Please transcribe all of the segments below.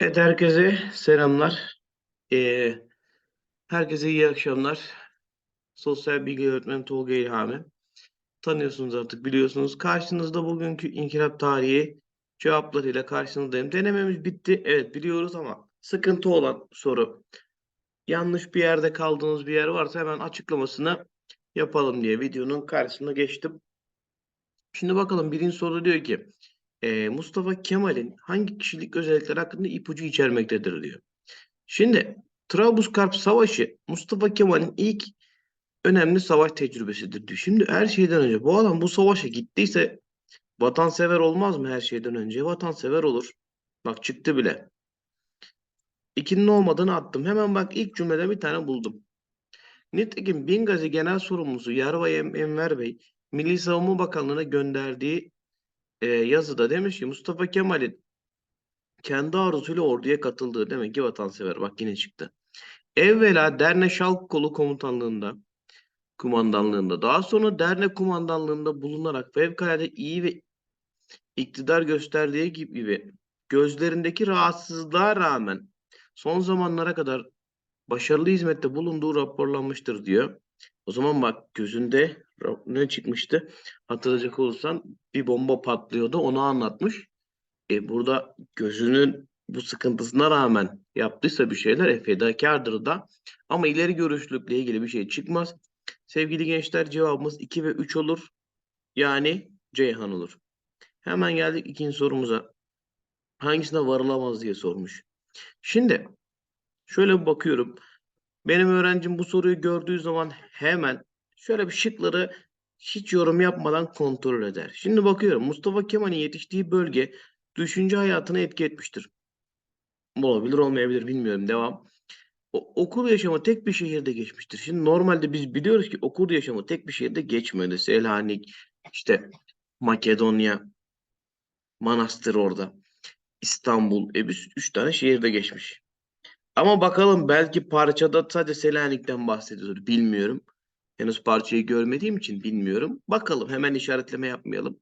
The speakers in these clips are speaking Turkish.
Evet, herkese selamlar. Ee, herkese iyi akşamlar. Sosyal bilgi öğretmeni Tolga İlhami. Tanıyorsunuz artık biliyorsunuz. Karşınızda bugünkü inkılap tarihi cevaplarıyla karşınızdayım. Denememiz bitti. Evet biliyoruz ama sıkıntı olan soru. Yanlış bir yerde kaldığınız bir yer varsa hemen açıklamasını yapalım diye videonun karşısına geçtim. Şimdi bakalım birinci soru diyor ki e, Mustafa Kemal'in hangi kişilik özellikleri hakkında ipucu içermektedir diyor. Şimdi Trablusgarp Savaşı Mustafa Kemal'in ilk önemli savaş tecrübesidir diyor. Şimdi her şeyden önce bu adam bu savaşa gittiyse vatansever olmaz mı her şeyden önce? Vatansever olur. Bak çıktı bile. İkinin olmadığını attım. Hemen bak ilk cümleden bir tane buldum. Nitekim Bingazi Genel Sorumlusu Yarvay Enver Bey Milli Savunma Bakanlığı'na gönderdiği e, yazıda demiş ki Mustafa Kemal'in kendi arzusuyla orduya katıldığı demek ki vatansever. Bak yine çıktı. Evvela Derne Şalk Kolu Komutanlığında kumandanlığında daha sonra dernek kumandanlığında bulunarak fevkalade iyi ve iktidar gösterdiği gibi gözlerindeki rahatsızlığa rağmen son zamanlara kadar başarılı hizmette bulunduğu raporlanmıştır diyor. O zaman bak gözünde ne çıkmıştı? Hatırlayacak olursan bir bomba patlıyordu. Onu anlatmış. E burada gözünün bu sıkıntısına rağmen yaptıysa bir şeyler e, fedakardır da. Ama ileri görüşlülükle ilgili bir şey çıkmaz. Sevgili gençler cevabımız 2 ve 3 olur. Yani Ceyhan olur. Hemen geldik ikinci sorumuza. Hangisine varılamaz diye sormuş. Şimdi şöyle bakıyorum. Benim öğrencim bu soruyu gördüğü zaman hemen şöyle bir şıkları hiç yorum yapmadan kontrol eder. Şimdi bakıyorum Mustafa Kemal'in yetiştiği bölge düşünce hayatına etki etmiştir. Olabilir olmayabilir bilmiyorum. Devam. O, okul yaşamı tek bir şehirde geçmiştir. Şimdi normalde biz biliyoruz ki okul yaşamı tek bir şehirde geçmedi. Selanik, işte Makedonya, Manastır orada. İstanbul, e biz üç tane şehirde geçmiş. Ama bakalım belki parçada sadece Selanik'ten bahsediyordur. Bilmiyorum. Henüz parçayı görmediğim için bilmiyorum. Bakalım hemen işaretleme yapmayalım.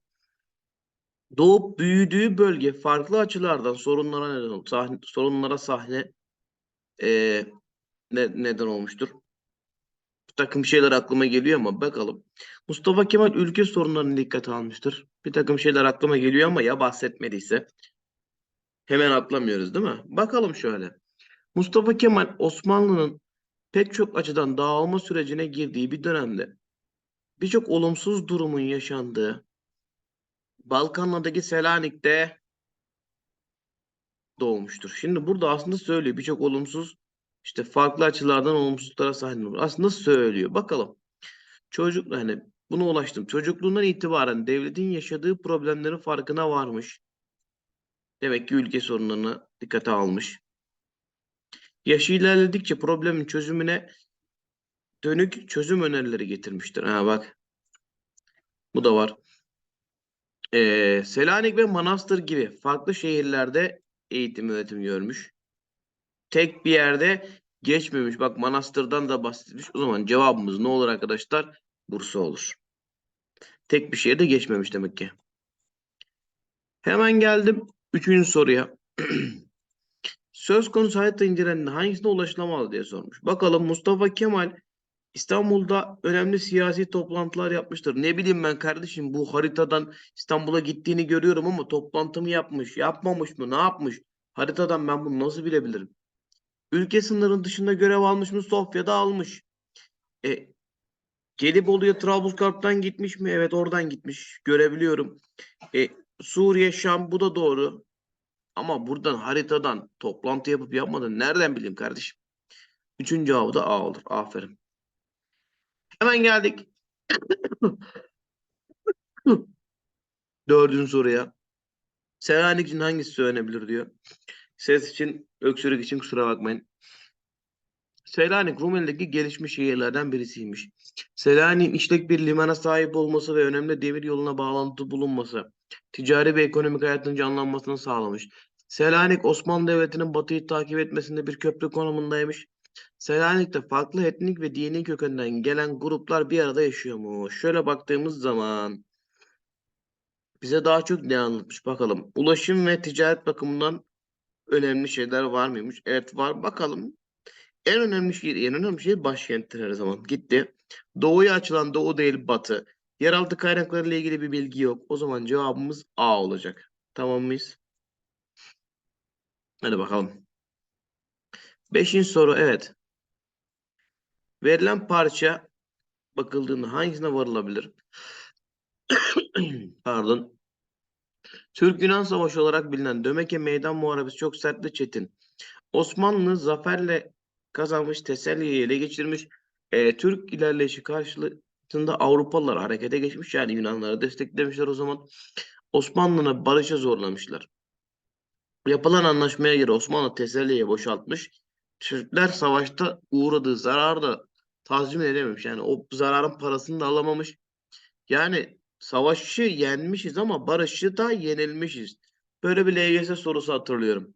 Doğup büyüdüğü bölge farklı açılardan sorunlara neden ol- sahne, sorunlara sahne eee, ne, neden olmuştur. Bir takım şeyler aklıma geliyor ama bakalım. Mustafa Kemal ülke sorunlarını dikkate almıştır. Bir takım şeyler aklıma geliyor ama ya bahsetmediyse hemen atlamıyoruz değil mi? Bakalım şöyle. Mustafa Kemal Osmanlı'nın pek çok açıdan dağılma sürecine girdiği bir dönemde birçok olumsuz durumun yaşandığı Balkanlardaki Selanik'te doğmuştur. Şimdi burada aslında söylüyor birçok olumsuz işte farklı açılardan olumsuzluklara sahip olur. Aslında söylüyor. Bakalım. Çocuk hani buna ulaştım. Çocukluğundan itibaren devletin yaşadığı problemlerin farkına varmış. Demek ki ülke sorunlarını dikkate almış. Yaşı ilerledikçe problemin çözümüne dönük çözüm önerileri getirmiştir. Ha bak. Bu da var. Ee, Selanik ve Manastır gibi farklı şehirlerde eğitim öğretim görmüş. Tek bir yerde geçmemiş. Bak Manastır'dan da bahsetmiş. O zaman cevabımız ne olur arkadaşlar? Bursa olur. Tek bir şehirde geçmemiş demek ki. Hemen geldim üçüncü soruya. Söz konusu harita incelendiğinde hangisine ulaşılamaz diye sormuş. Bakalım Mustafa Kemal İstanbul'da önemli siyasi toplantılar yapmıştır. Ne bileyim ben kardeşim bu haritadan İstanbul'a gittiğini görüyorum ama toplantı mı yapmış, yapmamış mı, ne yapmış? Haritadan ben bunu nasıl bilebilirim? Ülke sınırının dışında görev almış mı? Sofya'da almış. E, Gelibolu'ya Trablusgarp'tan gitmiş mi? Evet oradan gitmiş. Görebiliyorum. E, Suriye, Şam bu da doğru. Ama buradan haritadan toplantı yapıp yapmadığını nereden bileyim kardeşim? Üçüncü cevabı da A olur. Aferin. Hemen geldik. Dördüncü soruya. Selanik için hangisi söylenebilir diyor. Ses için, öksürük için kusura bakmayın. Selanik Rumeli'deki gelişmiş şehirlerden birisiymiş. Selanik'in işlek bir limana sahip olması ve önemli demir yoluna bağlantı bulunması, ticari ve ekonomik hayatın canlanmasını sağlamış. Selanik Osmanlı Devleti'nin batıyı takip etmesinde bir köprü konumundaymış. Selanik'te farklı etnik ve dini kökenden gelen gruplar bir arada yaşıyormuş. Şöyle baktığımız zaman bize daha çok ne anlatmış bakalım. Ulaşım ve ticaret bakımından önemli şeyler var mıymış? Evet var. Bakalım. En önemli şehir, en önemli şehir başkenttir her zaman. Gitti. Doğuya açılan doğu değil batı. Yeraltı kaynakları ile ilgili bir bilgi yok. O zaman cevabımız A olacak. Tamam mıyız? Hadi bakalım. Beşinci soru evet. Verilen parça bakıldığında hangisine varılabilir? Pardon. Türk-Yunan Savaşı olarak bilinen Dömeke Meydan Muharebesi çok sert ve çetin. Osmanlı zaferle kazanmış, Teselli'yi ele geçirmiş. Ee, Türk ilerleyişi karşılığında Avrupalılar harekete geçmiş. Yani Yunanları desteklemişler o zaman. Osmanlı'nı barışa zorlamışlar. Yapılan anlaşmaya göre Osmanlı Teselli'yi boşaltmış. Türkler savaşta uğradığı zararı da tazmin edememiş. Yani o zararın parasını da alamamış. Yani savaşı yenmişiz ama barışı da yenilmişiz. Böyle bir LGS sorusu hatırlıyorum.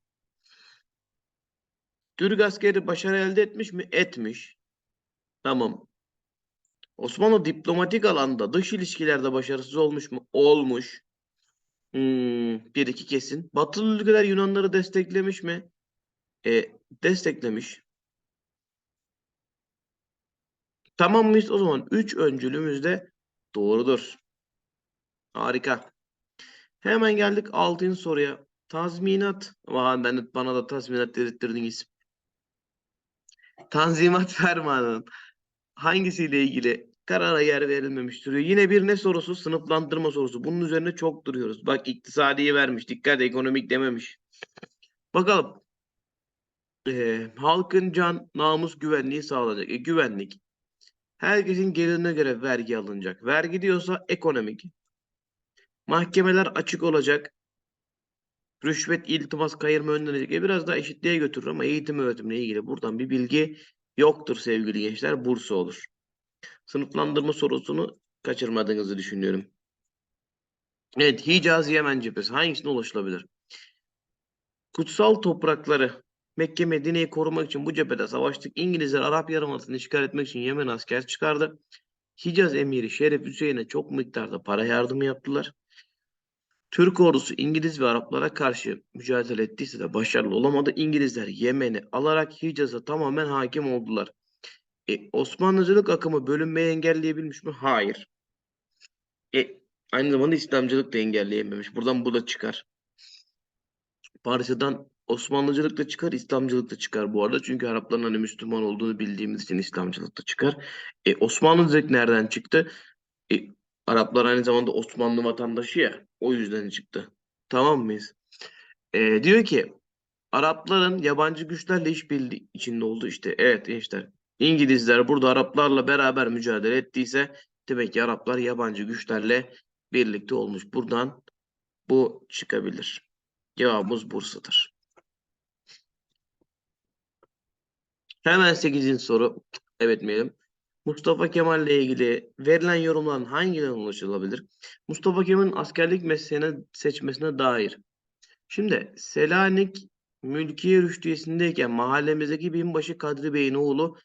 Türk askeri başarı elde etmiş mi? Etmiş. Tamam. Osmanlı diplomatik alanda dış ilişkilerde başarısız olmuş mu? Olmuş. Hmm, bir iki kesin. Batılı ülkeler Yunanları desteklemiş mi? E, desteklemiş. Tamam mıyız? O zaman 3 öncülümüz de doğrudur. Harika. Hemen geldik 6. soruya. Tazminat. Vay ben bana da tazminat dedirttirdiniz. Tanzimat fermanının hangisiyle ilgili karara yer verilmemiştir? Yine bir ne sorusu? Sınıflandırma sorusu. Bunun üzerine çok duruyoruz. Bak iktisadiyi vermiş. Dikkat ekonomik dememiş. Bakalım. Ee, halkın can, namus, güvenliği sağlanacak. E, güvenlik. Herkesin gelirine göre vergi alınacak. Vergi diyorsa ekonomik. Mahkemeler açık olacak. Rüşvet, iltimas, kayırma önlenecek. E biraz daha eşitliğe götürür ama eğitim öğretimle ilgili buradan bir bilgi yoktur sevgili gençler. Bursa olur. Sınıflandırma sorusunu kaçırmadığınızı düşünüyorum. Evet, Hicaz Yemen cephesi hangisine ulaşılabilir? Kutsal toprakları Mekke Medine'yi korumak için bu cephede savaştık. İngilizler Arap Yarımadası'nı işgal etmek için Yemen asker çıkardı. Hicaz emiri Şerif Hüseyin'e çok miktarda para yardımı yaptılar. Türk ordusu İngiliz ve Araplara karşı mücadele ettiyse de başarılı olamadı. İngilizler Yemen'i alarak Hicaz'a tamamen hakim oldular. E, Osmanlıcılık akımı bölünmeyi engelleyebilmiş mi? Hayır. E, aynı zamanda İslamcılık da engelleyememiş. Buradan bu da çıkar. Parçadan Osmanlıcılık da çıkar, İslamcılık da çıkar bu arada. Çünkü Arapların hani Müslüman olduğunu bildiğimiz için İslamcılık da çıkar. E, Osmanlıcılık nereden çıktı? E, Araplar aynı zamanda Osmanlı vatandaşı ya. O yüzden çıktı. Tamam mıyız? E, diyor ki Arapların yabancı güçlerle işbirliği içinde oldu işte. Evet gençler. İngilizler burada Araplarla beraber mücadele ettiyse demek ki Araplar yabancı güçlerle birlikte olmuş. Buradan bu çıkabilir. Cevabımız Bursa'dır. Hemen 8. soru. Evet miyim? Mustafa Kemal ile ilgili verilen yorumların hangilerine ulaşılabilir? Mustafa Kemal'in askerlik mesleğine seçmesine dair. Şimdi Selanik Mülkiye Rüştiyesi'ndeyken mahallemizdeki binbaşı Kadri Bey'in oğlu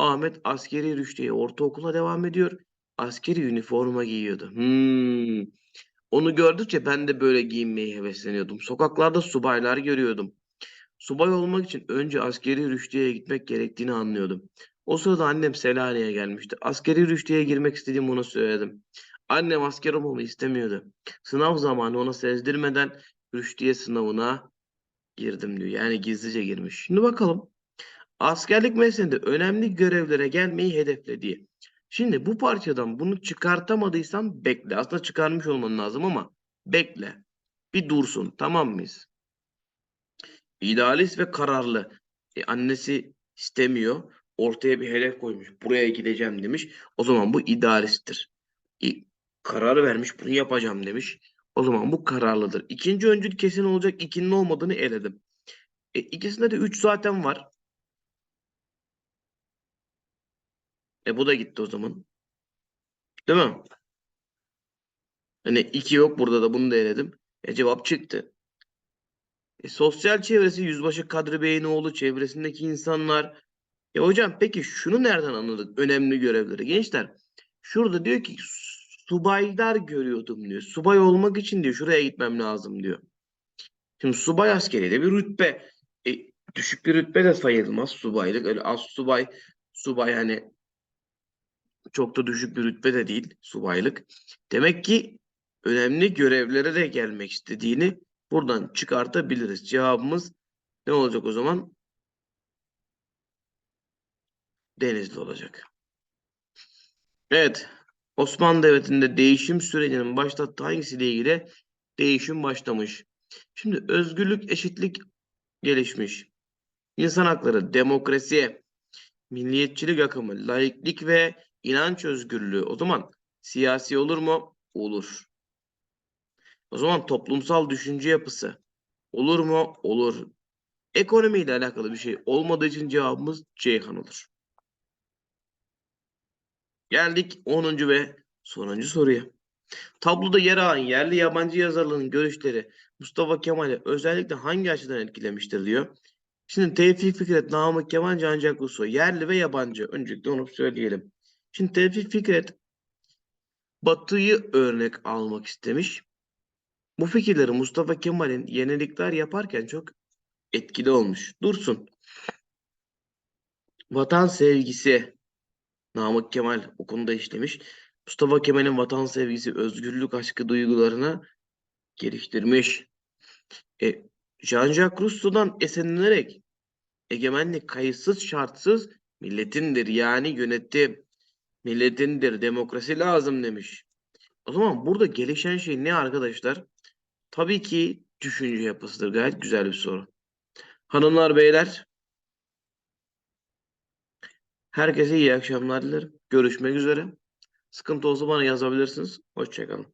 Ahmet askeri rüştiye ortaokula devam ediyor. Askeri üniforma giyiyordu. Hmm. Onu gördükçe ben de böyle giyinmeye hevesleniyordum. Sokaklarda subaylar görüyordum. Subay olmak için önce askeri rüştiyeye gitmek gerektiğini anlıyordum. O sırada annem Selanik'e gelmişti. Askeri rüştiyeye girmek istediğimi ona söyledim. Annem asker olmamı istemiyordu. Sınav zamanı ona sezdirmeden rüştiye sınavına girdim diyor. Yani gizlice girmiş. Şimdi bakalım. Askerlik mesleğinde önemli görevlere gelmeyi hedeflediği. Şimdi bu parçadan bunu çıkartamadıysan bekle. Aslında çıkarmış olman lazım ama bekle. Bir dursun. Tamam mıyız? İdealist ve kararlı. E, annesi istemiyor. Ortaya bir hedef koymuş. Buraya gideceğim demiş. O zaman bu idealisttir. E, kararı vermiş. Bunu yapacağım demiş. O zaman bu kararlıdır. İkinci öncül kesin olacak. İkinin olmadığını eledim. E, ikisinde de 3 zaten var. E bu da gitti o zaman. Değil mi? Hani 2 yok burada da bunu da eledim. E cevap çıktı. E, sosyal çevresi Yüzbaşı Kadri Bey'in oğlu çevresindeki insanlar. E hocam peki şunu nereden anladık? Önemli görevleri. Gençler şurada diyor ki subaylar görüyordum diyor. Subay olmak için diyor şuraya gitmem lazım diyor. Şimdi subay askeri de bir rütbe. E, düşük bir rütbe de sayılmaz subaylık. Öyle az subay, subay hani çok da düşük bir rütbe de değil subaylık. Demek ki önemli görevlere de gelmek istediğini buradan çıkartabiliriz. Cevabımız ne olacak o zaman? Denizli olacak. Evet. Osmanlı Devleti'nde değişim sürecinin başlattığı hangisiyle ilgili değişim başlamış? Şimdi özgürlük, eşitlik gelişmiş. İnsan hakları, demokrasi, milliyetçilik akımı, laiklik ve inanç özgürlüğü. O zaman siyasi olur mu? Olur. O zaman toplumsal düşünce yapısı olur mu? Olur. Ekonomiyle alakalı bir şey olmadığı için cevabımız Ceyhan olur. Geldik 10. ve sonuncu soruya. Tabloda yer alan yerli yabancı yazarların görüşleri Mustafa Kemal'i özellikle hangi açıdan etkilemiştir diyor. Şimdi Tevfik Fikret, Namık Kemal, Can Rousseau yerli ve yabancı. Öncelikle onu söyleyelim. Şimdi Tevfik Fikret Batı'yı örnek almak istemiş. Bu fikirleri Mustafa Kemal'in yenilikler yaparken çok etkili olmuş. Dursun. Vatan sevgisi Namık Kemal o konuda işlemiş. Mustafa Kemal'in vatan sevgisi, özgürlük aşkı duygularını geliştirmiş. E, Jean-Jacques Rousseau'dan esinlenerek egemenlik kayıtsız şartsız milletindir yani yönetti. Milletindir, demokrasi lazım demiş. O zaman burada gelişen şey ne arkadaşlar? Tabii ki düşünce yapısıdır. Gayet güzel bir soru. Hanımlar, beyler. Herkese iyi akşamlar dilerim. Görüşmek üzere. Sıkıntı olsa bana yazabilirsiniz. Hoşçakalın.